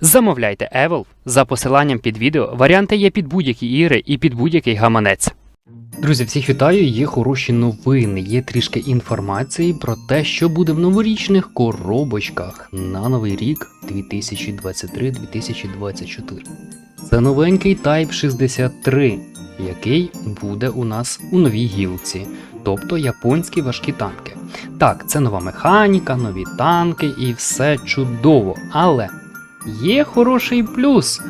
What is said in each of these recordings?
Замовляйте Evolve за посиланням під відео. Варіанти є під будь-які ігри і під будь-який гаманець. Друзі, всіх вітаю! Є хороші новини. Є трішки інформації про те, що буде в новорічних коробочках на новий рік 2023-2024. Це новенький Type 63, який буде у нас у новій гілці, тобто японські важкі танки. Так, це нова механіка, нові танки і все чудово. Але є хороший плюс.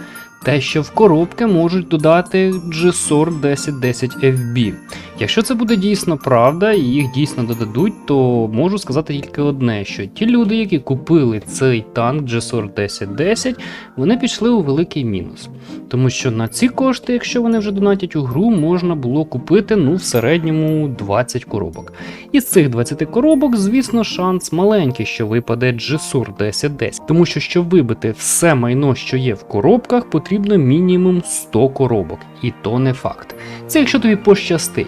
Те, що в коробки можуть додати GSOR 1010 FB. Якщо це буде дійсно правда і їх дійсно додадуть, то можу сказати тільки одне: що ті люди, які купили цей танк GSOR 1010, вони пішли у великий мінус. Тому що на ці кошти, якщо вони вже донатять у гру, можна було купити ну в середньому 20 коробок. Із цих 20 коробок, звісно, шанс маленький, що випаде GSOR 1010. Тому що, щоб вибити все майно, що є в коробках, потрібно мінімум 100 коробок, і то не факт. Це якщо тобі пощастить.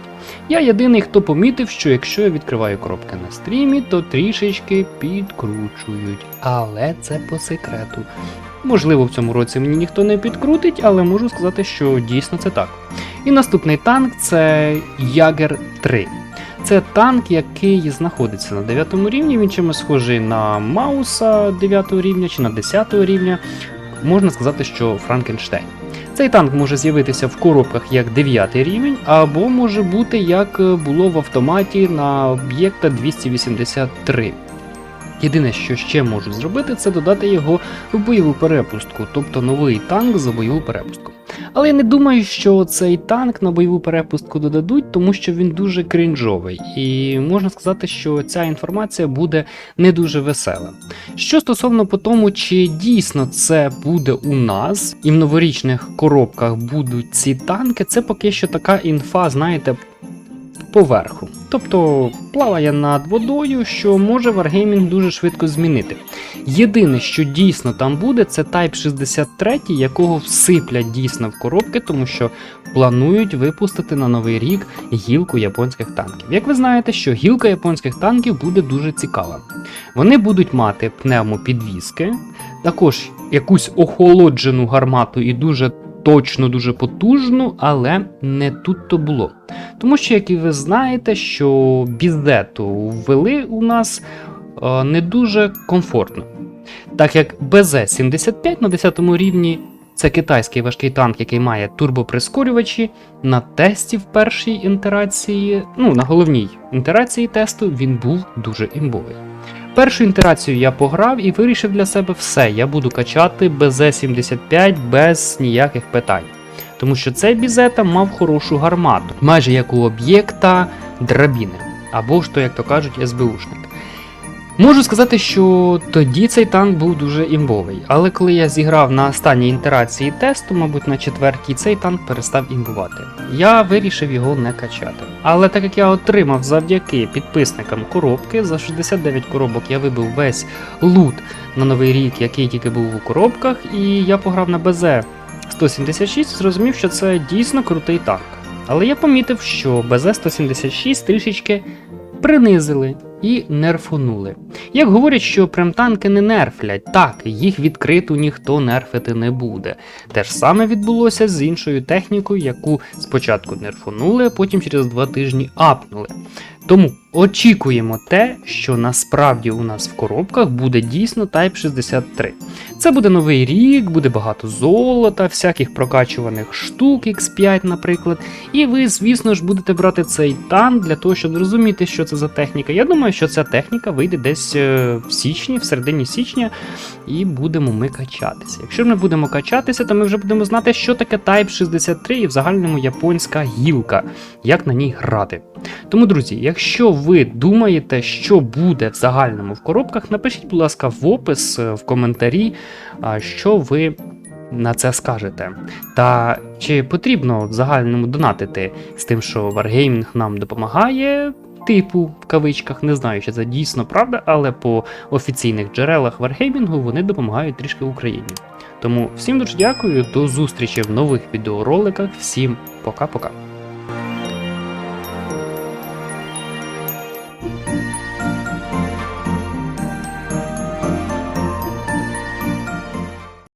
Я єдиний, хто помітив, що якщо я відкриваю коробки на стрімі, то трішечки підкручують. Але це по секрету. Можливо, в цьому році мені ніхто не підкрутить, але можу сказати, що дійсно це так. І наступний танк це Ягер 3. Це танк, який знаходиться на 9 рівні. Він чимось схожий на Мауса 9 рівня чи на 10 рівня. Можна сказати, що Франкенштейн. Цей танк може з'явитися в коробках як 9 рівень, або може бути як було в автоматі на об'єкта 283. Єдине, що ще можуть зробити, це додати його в бойову перепустку, тобто новий танк за бойову перепустку. Але я не думаю, що цей танк на бойову перепустку додадуть, тому що він дуже крінжовий, і можна сказати, що ця інформація буде не дуже весела. Що стосовно по тому, чи дійсно це буде у нас, і в новорічних коробках будуть ці танки, це поки що така інфа, знаєте, поверху. Тобто плаває над водою, що може Wargaming дуже швидко змінити. Єдине, що дійсно там буде, це Type 63, якого всиплять дійсно в коробки, тому що планують випустити на новий рік гілку японських танків. Як ви знаєте, що гілка японських танків буде дуже цікава. Вони будуть мати пневмопідвіски, також якусь охолоджену гармату і дуже точно, дуже потужну, але не тут то було. Тому що, як і ви знаєте, що біздету ввели у нас е, не дуже комфортно. Так як БЗ-75 на 10 рівні це китайський важкий танк, який має турбоприскорювачі, на тесті в першій інтерації, ну на головній інтерації тесту він був дуже імбовий. Першу інтерацію я пограв і вирішив для себе все. Я буду качати БЗ-75 без ніяких питань. Тому що цей бізета мав хорошу гармату, майже як у об'єкта драбіни, або ж то, як то кажуть, СБУшник. Можу сказати, що тоді цей танк був дуже імбовий, але коли я зіграв на останній інтерації тесту, мабуть на четвертій, цей танк перестав імбувати. Я вирішив його не качати. Але так як я отримав завдяки підписникам коробки, за 69 коробок я вибив весь лут на новий рік, який тільки був у коробках, і я пограв на БЗ 176, зрозумів, що це дійсно крутий танк. Але я помітив, що БЗ 176 трішечки принизили і нерфонули. Як говорять, що прем-танки не нерфлять, так, їх відкрито ніхто нерфити не буде. Те ж саме відбулося з іншою технікою, яку спочатку нерфонули, а потім через два тижні апнули. Тому очікуємо те, що насправді у нас в коробках буде дійсно Type 63. Це буде новий рік, буде багато золота, всяких прокачуваних штук X5, наприклад. І ви, звісно ж, будете брати цей танк для того, щоб зрозуміти, що це за техніка. Я думаю, що ця техніка вийде десь е, в січні, в середині січня, і будемо ми качатися. Якщо ми будемо качатися, то ми вже будемо знати, що таке Type 63 і в загальному японська гілка, як на ній грати. Тому, друзі, Якщо ви думаєте, що буде в загальному в коробках, напишіть, будь ласка, в опис е, в коментарі, що ви на це скажете. Та чи потрібно в загальному донатити з тим, що Wargaming нам допомагає, типу в кавичках, не знаю, чи це дійсно правда, але по офіційних джерелах Wargaming вони допомагають трішки Україні. Тому всім дуже дякую, до зустрічі в нових відеороликах. Всім пока-пока.